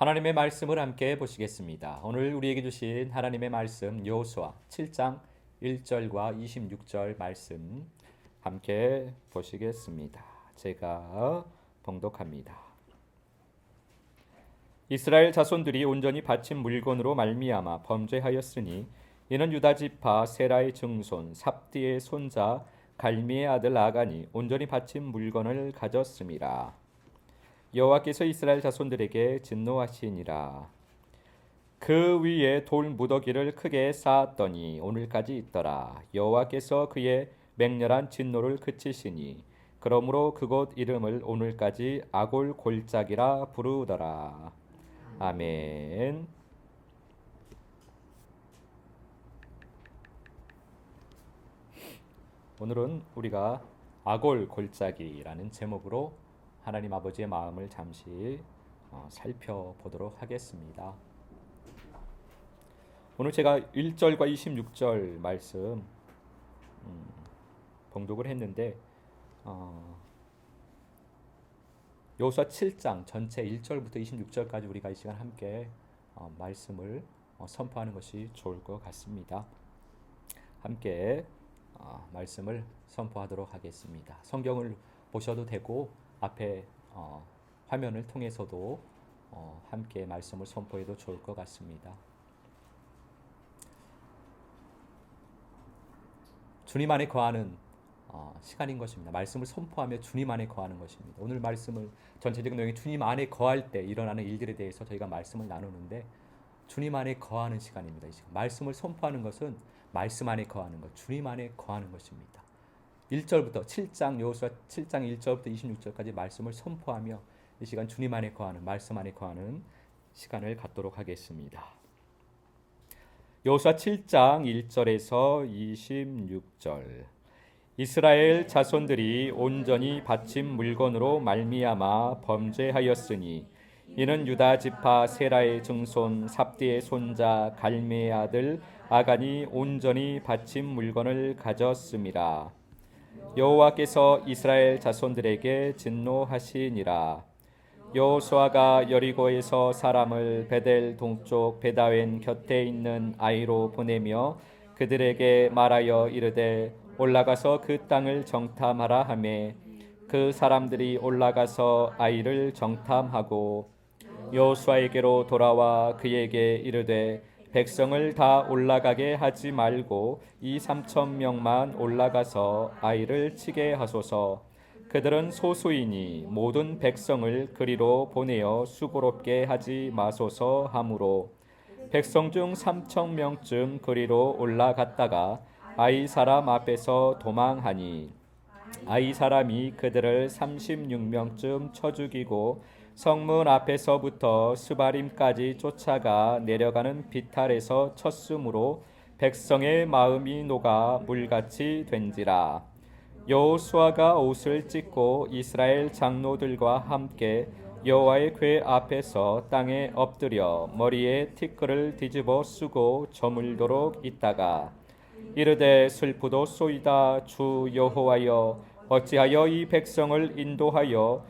하나님의 말씀을 함께 보시겠습니다. 오늘 우리에게 주신 하나님의 말씀 여호수아 7장 1절과 26절 말씀 함께 보시겠습니다. 제가 봉독합니다. 이스라엘 자손들이 온전히 바친 물건으로 말미암아 범죄하였으니 이는 유다 지파 세라의 증손 삽디의 손자 갈미의 아들 아간이 온전히 바친 물건을 가졌음이라. 여호와께서 이스라엘 자손들에게 진노하시니라. 그 위에 돌 무더기를 크게 쌓았더니 오늘까지 있더라. 여호와께서 그의 맹렬한 진노를 그치시니 그러므로 그곳 이름을 오늘까지 아골 골짜기라 부르더라. 아멘. 오늘은 우리가 아골 골짜기라는 제목으로 하나님 아버지의 마음을 잠시 어, 살펴보도록 하겠습니다. 오늘 제가 1절과 26절 말씀 음, 봉독을 했는데 어, 여호수아 7장 전체 1절부터 26절까지 우리가 이 시간 함께 어, 말씀을 어, 선포하는 것이 좋을 것 같습니다. 함께 어, 말씀을 선포하도록 하겠습니다. 성경을 보셔도 되고 앞에 어, 화면을 통해서도 어, 함께 말씀을 선포해도 좋을 것 같습니다. 주님 안에 거하는 어, 시간인 것입니다. 말씀을 선포하며 주님 안에 거하는 것입니다. 오늘 말씀을 전체적인 내용이 주님 안에 거할 때 일어나는 일들에 대해서 저희가 말씀을 나누는데 주님 안에 거하는 시간입니다. 이 시간. 말씀을 선포하는 것은 말씀 안에 거하는 것, 주님 안에 거하는 것입니다. 1절부터 7장 여호수아 7장 1절부터 26절까지 말씀을 선포하며 이 시간 주님 안에 거하는 말씀 안에 거하는 시간을 갖도록 하겠습니다. 여호수아 7장 1절에서 26절 이스라엘 자손들이 온전히 바친 물건으로 말미암아 범죄하였으니 이는 유다 지파 세라의 증손 삽디의 손자 갈메의 아들 아간이 온전히 바친 물건을 가졌음이라 여호와께서 이스라엘 자손들에게 진노하시니라. 여호수아가 여리고에서 사람을 베델 동쪽 베다웬 곁에 있는 아이로 보내며 그들에게 말하여 이르되 올라가서 그 땅을 정탐하라 하매 그 사람들이 올라가서 아이를 정탐하고 여호수아에게로 돌아와 그에게 이르되 백성을 다 올라가게 하지 말고 이 삼천 명만 올라가서 아이를 치게 하소서. 그들은 소수이니 모든 백성을 그리로 보내어 수고롭게 하지 마소서 하므로 백성 중 삼천 명쯤 그리로 올라갔다가 아이 사람 앞에서 도망하니 아이 사람이 그들을 삼십육 명쯤 쳐 죽이고 성문 앞에서부터 스바림까지 쫓아가 내려가는 비탈에서 쳤으므로 백성의 마음이 녹아 물같이 된지라. 여호수아가 옷을 찢고 이스라엘 장로들과 함께 여호와의 궤 앞에서 땅에 엎드려 머리에 티끌을 뒤집어 쓰고 저물도록 있다가 이르되 슬프도소이다 주 여호와여 어찌하여 이 백성을 인도하여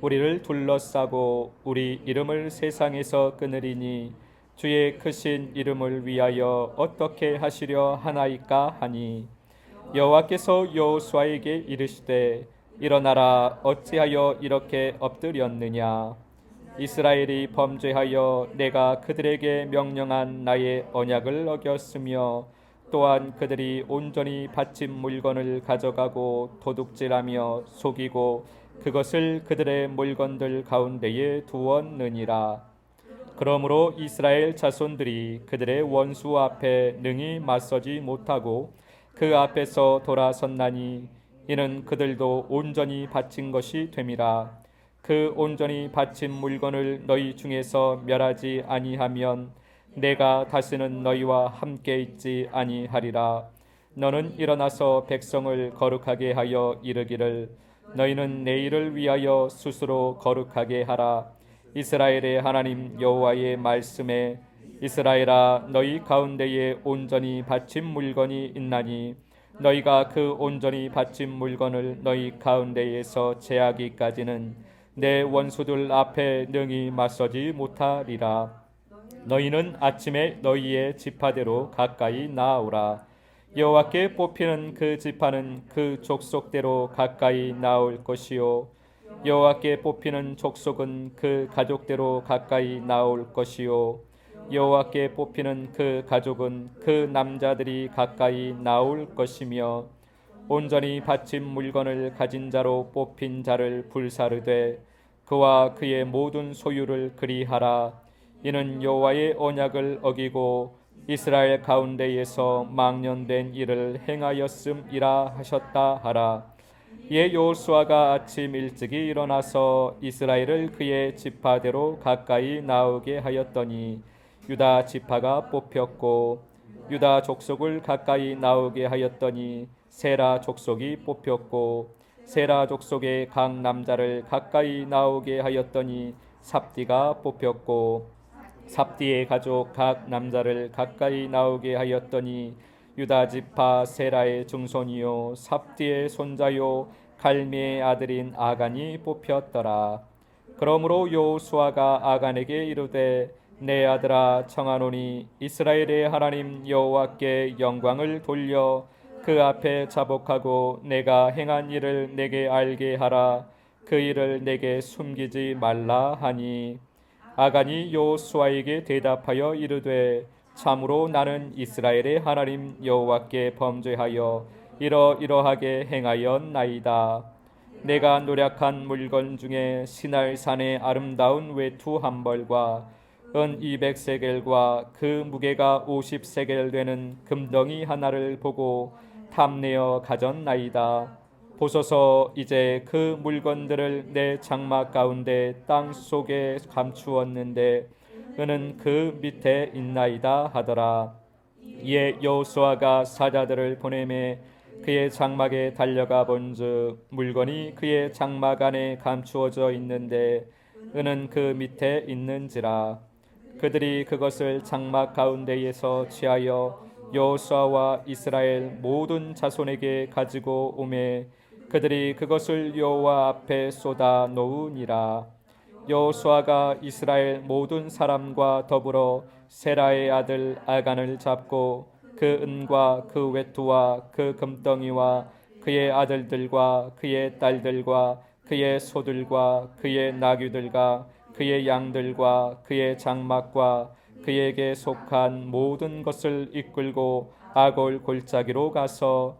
우리를 둘러싸고 우리 이름을 세상에서 끊으리니 주의 크신 이름을 위하여 어떻게 하시려 하나이까 하니? 여호와께서 여호수아에게 이르시되 일어나라 어찌하여 이렇게 엎드렸느냐? 이스라엘이 범죄하여 내가 그들에게 명령한 나의 언약을 어겼으며 또한 그들이 온전히 바친 물건을 가져가고 도둑질하며 속이고 그것을 그들의 물건들 가운데에 두었느니라. 그러므로 이스라엘 자손들이 그들의 원수 앞에 능히 맞서지 못하고 그 앞에서 돌아섰나니 이는 그들도 온전히 바친 것이 됨이라. 그 온전히 바친 물건을 너희 중에서 멸하지 아니하면 내가 다시는 너희와 함께 있지 아니하리라 너는 일어나서 백성을 거룩하게 하여 이르기를 너희는 내일을 위하여 스스로 거룩하게 하라. 이스라엘의 하나님 여호와의 말씀에 이스라엘아 너희 가운데에 온전히 바친 물건이 있나니 너희가 그 온전히 바친 물건을 너희 가운데에서 제하기까지는 내 원수들 앞에 능히 맞서지 못하리라. 너희는 아침에 너희의 지파대로 가까이 나오라 여호와께 뽑히는 그 지파는 그 족속대로 가까이 나올 것이요. 여호와께 뽑히는 족속은 그 가족대로 가까이 나올 것이요. 여호와께 뽑히는 그 가족은 그 남자들이 가까이 나올 것이며 온전히 바친 물건을 가진 자로 뽑힌 자를 불사르되 그와 그의 모든 소유를 그리하라. 이는 여호와의 언약을 어기고 이스라엘 가운데에서 망년된 일을 행하였음이라 하셨다 하라. 이에 여호수아가 아침 일찍이 일어나서 이스라엘을 그의 지파대로 가까이 나오게 하였더니 유다 지파가 뽑혔고 유다 족속을 가까이 나오게 하였더니 세라 족속이 뽑혔고 세라 족속의 각 남자를 가까이 나오게 하였더니 삽디가 뽑혔고 삽디의 가족 각 남자를 가까이 나오게 하였더니 유다 지파 세라의 증손이요 삽디의 손자요 갈미의 아들인 아간이 뽑혔더라. 그러므로 여호수아가 아간에게 이르되 내 아들아 청하노니 이스라엘의 하나님 여호와께 영광을 돌려 그 앞에 자복하고 내가 행한 일을 내게 알게 하라 그 일을 내게 숨기지 말라 하니 아간이 여호수아에게 대답하여 이르되 참으로 나는 이스라엘의 하나님 여호와께 범죄하여 이러이러하게 행하였나이다. 내가 노력한 물건 중에 시날산의 아름다운 외투 한 벌과 은 200세겔과 그 무게가 50세겔 되는 금덩이 하나를 보고 탐내어 가졌나이다. 보소서 이제 그 물건들을 내 장막 가운데 땅 속에 감추었는데 그는 그 밑에 있나이다 하더라. 이에 여호수아가 사자들을 보내매 그의 장막에 달려가 본즉 물건이 그의 장막 안에 감추어져 있는데 은은 그 밑에 있는지라 그들이 그것을 장막 가운데에서 취하여 여호수아와 이스라엘 모든 자손에게 가지고 오매 그들이 그것을 여호와 앞에 쏟아 놓으니라. 여호수아가 이스라엘 모든 사람과 더불어 세라의 아들 아간을 잡고 그 은과 그 외투와 그 금덩이와 그의 아들들과 그의 딸들과 그의 소들과 그의 나귀들과 그의 양들과 그의 장막과 그에게 속한 모든 것을 이끌고 아골 골짜기로 가서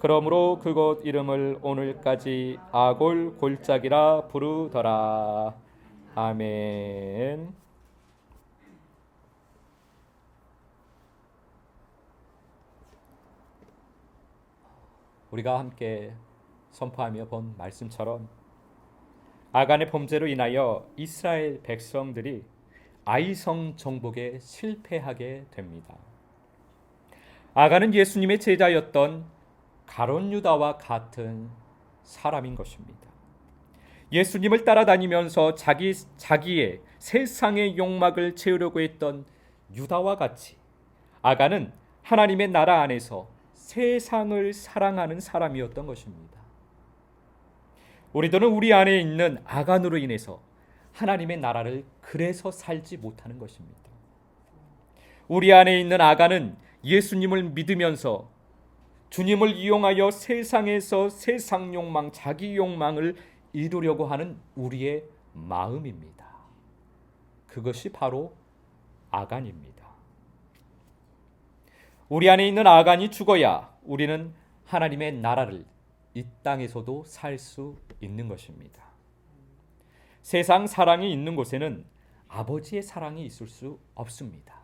그러므로 그곳 이름을 오늘까지 아골 골짜기라 부르더라 아멘. 우리가 함께 선포하며 본 말씀처럼 아간의 범죄로 인하여 이스라엘 백성들이 아이성 정복에 실패하게 됩니다. 아간은 예수님의 제자였던 가론 유다와 같은 사람인 것입니다. 예수님을 따라다니면서 자기 자기의 세상의 욕망을 채우려고 했던 유다와 같이 아간은 하나님의 나라 안에서 세상을 사랑하는 사람이었던 것입니다. 우리들은 우리 안에 있는 아간으로 인해서 하나님의 나라를 그래서 살지 못하는 것입니다. 우리 안에 있는 아간은 예수님을 믿으면서 주님을 이용하여 세상에서 세상 욕망, 자기 욕망을 이루려고 하는 우리의 마음입니다. 그것이 바로 아간입니다. 우리 안에 있는 아간이 죽어야 우리는 하나님의 나라를 이 땅에서도 살 수 있는 것입니다. 세상 사랑이 있는 곳에는 아버지의 사랑이 있을 수 없습니다.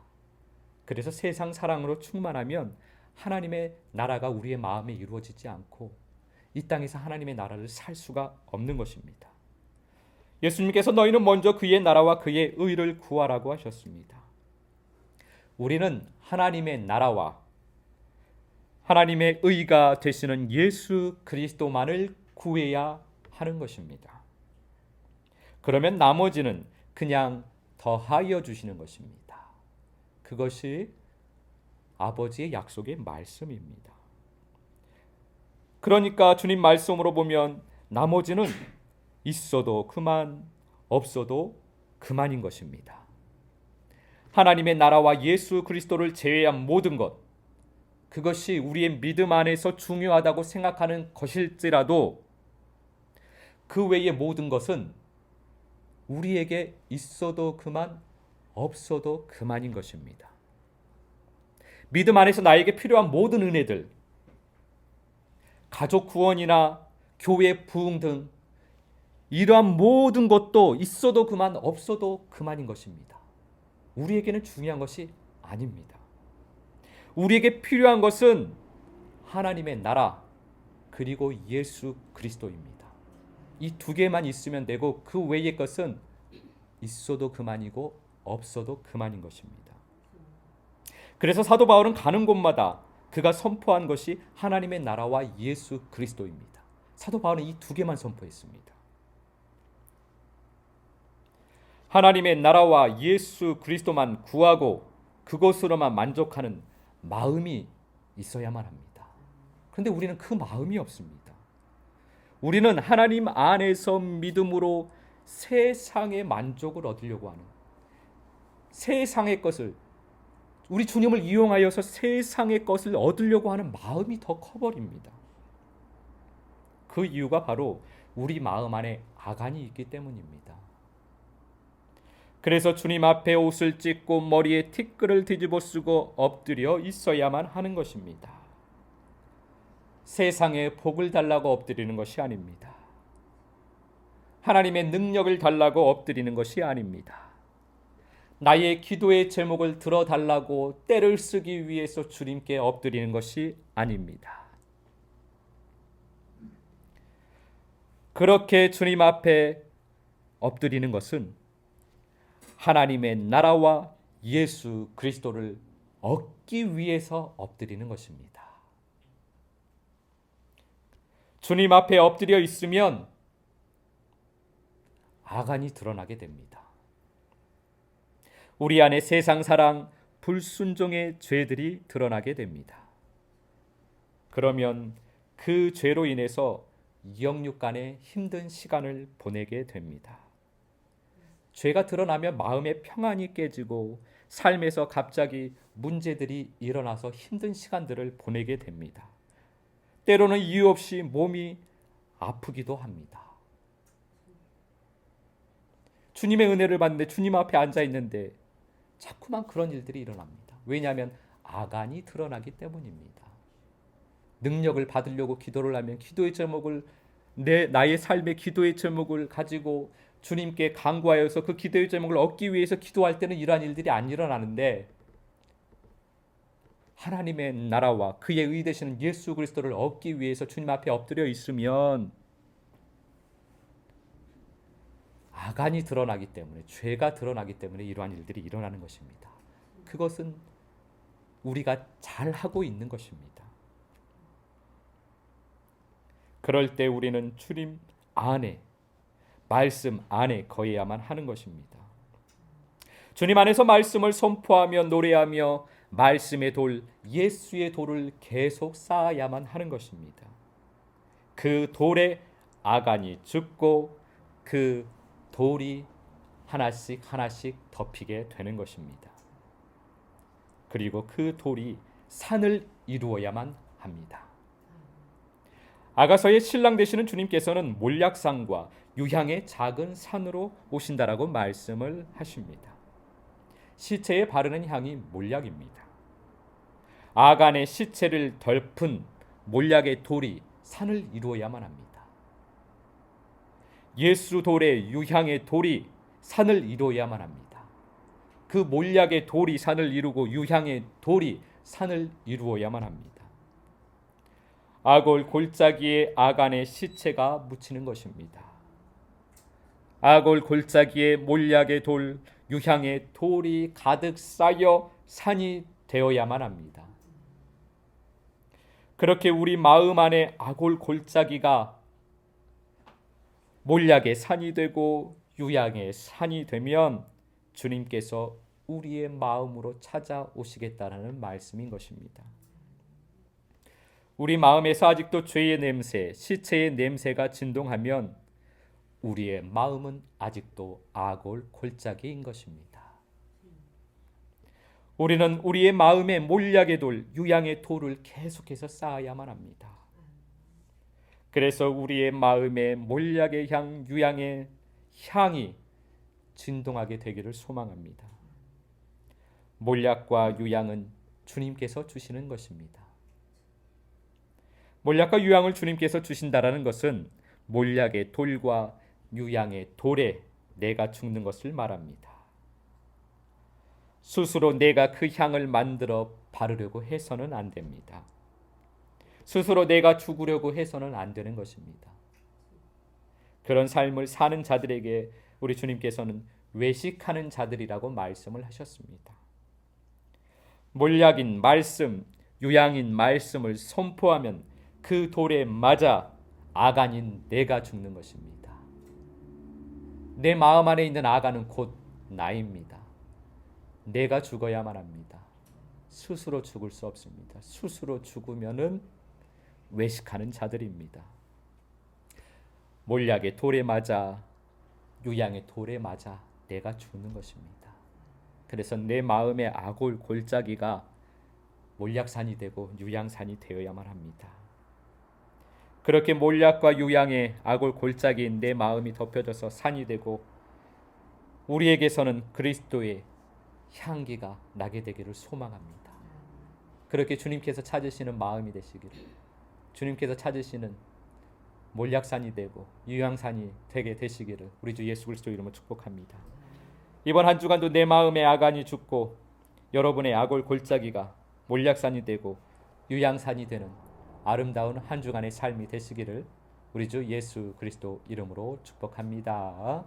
그래서 세상 사랑으로 충만하면 하나님의 나라가 우리의 마음에 이루어지지 않고 이 땅에서 하나님의 나라를 살 수가 없는 것입니다. 예수님께서 너희는 먼저 그의 나라와 그의 의를 구하라고 하셨습니다. 우리는 하나님의 나라와 하나님의 의가 되시는 예수 그리스도만을 구해야 하는 것입니다. 그러면 나머지는 그냥 더하여 주시는 것입니다. 그것이 아버지의 약속의 말씀입니다. 그러니까 주님 말씀으로 보면 나머지는 있어도 그만 없어도 그만인 것입니다. 하나님의 나라와 예수 그리스도를 제외한 모든 것 그것이 우리의 믿음 안에서 중요하다고 생각하는 것일지라도 그 외의 모든 것은 우리에게 있어도 그만 없어도 그만인 것입니다. 믿음 안에서 나에게 필요한 모든 은혜들 가족 구원이나 교회 부흥 등 이러한 모든 것도 있어도 그만 없어도 그만인 것입니다. 우리에게는 중요한 것이 아닙니다. 우리에게 필요한 것은 하나님의 나라 그리고 예수 그리스도입니다. 이 두 개만 있으면 되고 그 외의 것은 있어도 그만이고 없어도 그만인 것입니다. 그래서 사도 바울은 가는 곳마다 그가 선포한 것이 하나님의 나라와 예수 그리스도입니다. 사도 바울은 이 두 개만 선포했습니다. 하나님의 나라와 예수 그리스도만 구하고 그것으로만 만족하는 마음이 있어야만 합니다. 그런데 우리는 그 마음이 없습니다. 우리는 하나님 안에서 믿음으로 세상의 만족을 얻으려고 하는 세상의 것을 우리 주님을 이용하여서 세상의 것을 얻으려고 하는 마음이 더 커버립니다. 그 이유가 바로 우리 마음 안에 아간이 있기 때문입니다. 그래서 주님 앞에 옷을 찢고 머리에 티끌을 뒤집어 쓰고 엎드려 있어야만 하는 것입니다. 세상에 복을 달라고 엎드리는 것이 아닙니다. 하나님의 능력을 달라고 엎드리는 것이 아닙니다. 나의 기도의 제목을 들어달라고 때를 쓰기 위해서 주님께 엎드리는 것이 아닙니다. 그렇게 주님 앞에 엎드리는 것은 하나님의 나라와 예수 그리스도를 얻기 위해서 엎드리는 것입니다. 주님 앞에 엎드려 있으면 아간이 드러나게 됩니다. 우리 안에 세상 사랑, 불순종의 죄들이 드러나게 됩니다. 그러면 그 죄로 인해서 영육 간의 힘든 시간을 보내게 됩니다. 죄가 드러나면 마음의 평안이 깨지고 삶에서 갑자기 문제들이 일어나서 힘든 시간들을 보내게 됩니다. 때로는 이유 없이 몸이 아프기도 합니다. 주님의 은혜를 받는데 주님 앞에 앉아 있는데 자꾸만 그런 일들이 일어납니다. 왜냐하면 아간이 드러나기 때문입니다. 능력을 받으려고 기도를 하면 기도의 제목을 내 나의 삶의 기도의 제목을 가지고 주님께 간구하여서 그 기도의 제목을 얻기 위해서 기도할 때는 이러한 일들이 안 일어나는데 하나님의 나라와 그의 의 되시는 예수 그리스도를 얻기 위해서 주님 앞에 엎드려 있으면 아간이 드러나기 때문에 죄가 드러나기 때문에 이러한 일들이 일어나는 것입니다. 그것은 우리가 잘 하고 있는 것입니다. 그럴 때 우리는 주님 안에 말씀 안에 거해야만 하는 것입니다. 주님 안에서 말씀을 선포하며 노래하며 말씀의 돌, 예수의 돌을 계속 쌓아야만 하는 것입니다. 그 돌에 아간이 죽고 그 돌이 하나씩 하나씩 덮이게 되는 것입니다. 그리고 그 돌이 산을 이루어야만 합니다. 아가서의 신랑 되시는 주님께서는 몰약산과 유향의 작은 산으로 오신다라고 말씀을 하십니다. 시체에 바르는 향이 몰약입니다. 아간의 시체를 덜픈 몰약의 돌이 산을 이루어야만 합니다. 예수 돌의 유향의 돌이 산을 이루어야만 합니다. 그 몰약의 돌이 산을 이루고 유향의 돌이 산을 이루어야만 합니다. 아골 골짜기에 아간의 시체가 묻히는 것입니다. 아골 골짜기에 몰약의 돌, 유향의 돌이 가득 쌓여 산이 되어야만 합니다. 그렇게 우리 마음 안에 아골 골짜기가 몰약의 산이 되고 유향의 산이 되면 주님께서 우리의 마음으로 찾아오시겠다라는 말씀인 것입니다. 우리 마음에서 아직도 죄의 냄새, 시체의 냄새가 진동하면 우리의 마음은 아직도 아골 골짜기인 것입니다. 우리는 우리의 마음에 몰약의 돌, 유향의 돌을 계속해서 쌓아야만 합니다. 그래서 우리의 마음에 몰약의 향, 유향의 향이 진동하게 되기를 소망합니다. 몰약과 유향은 주님께서 주시는 것입니다. 몰약과 유향을 주님께서 주신다라는 것은 몰약의 돌과 유향의 돌에 내가 죽는 것을 말합니다. 스스로 내가 그 향을 만들어 바르려고 해서는 안 됩니다. 스스로 내가 죽으려고 해서는 안 되는 것입니다. 그런 삶을 사는 자들에게 우리 주님께서는 외식하는 자들이라고 말씀을 하셨습니다. 몰약인 말씀, 유양인 말씀을 선포하면 그 돌에 맞아 아간인 내가 죽는 것입니다. 내 마음 안에 있는 아간은 곧 나입니다. 내가 죽어야만 합니다. 스스로 죽을 수 없습니다. 스스로 죽으면은 외식하는 자들입니다. 몰약의 돌에 맞아 유양의 돌에 맞아 내가 죽는 것입니다. 그래서 내 마음의 아골 골짜기가 몰약산이 되고 유양산이 되어야만 합니다. 그렇게 몰약과 유양의 아골 골짜기인 내 마음이 덮여져서 산이 되고 우리에게서는 그리스도의 향기가 나게 되기를 소망합니다. 그렇게 주님께서 찾으시는 마음이 되시기를 주님께서 찾으시는 몰약산이 되고 유향산이 되게 되시기를 우리 주 예수 그리스도 이름으로 축복합니다. 이번 한 주간도 내 마음의 아간이 죽고 여러분의 아골 골짜기가 몰약산이 되고 유향산이 되는 아름다운 한 주간의 삶이 되시기를 우리 주 예수 그리스도 이름으로 축복합니다.